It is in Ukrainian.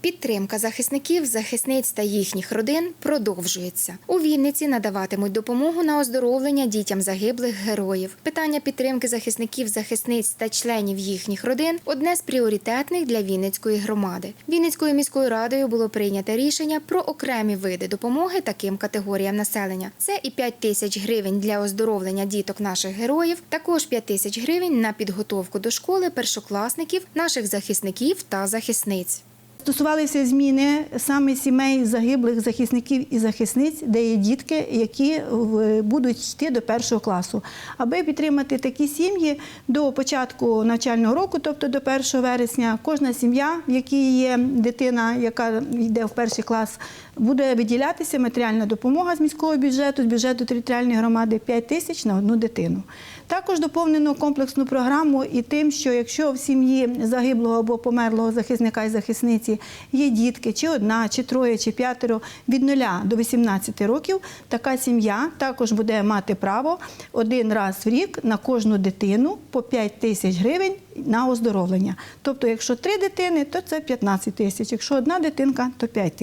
Підтримка захисників, захисниць та їхніх родин продовжується. У Вінниці надаватимуть допомогу на оздоровлення дітям загиблих героїв. Питання підтримки захисників, захисниць та членів їхніх родин одне з пріоритетних для Вінницької громади. Вінницькою міською радою було прийнято рішення про окремі види допомоги таким категоріям населення. Це і 5 тисяч гривень для оздоровлення діток наших героїв, також 5 тисяч гривень на підготовку до школи першокласників, наших захисників та захисниць. Стосувалися зміни саме сімей загиблих захисників і захисниць, де є дітки, які будуть йти до першого класу. Аби підтримати такі сім'ї до початку навчального року, тобто до 1 вересня, кожна сім'я, в якій є дитина, яка йде в перший клас, буде виділятися матеріальна допомога з міського бюджету, з бюджету територіальної громади 5 тисяч на одну дитину. Також доповнено комплексну програму і тим, що якщо в сім'ї загиблого або померлого захисника і захисниці є дітки, чи одна, чи троє, чи п'ятеро від 0 до 18 років, така сім'я також буде мати право один раз в рік на кожну дитину по 5 тисяч гривень на оздоровлення. Тобто, якщо три дитини, то це 15 тисяч, якщо одна дитинка, то 5 тисяч.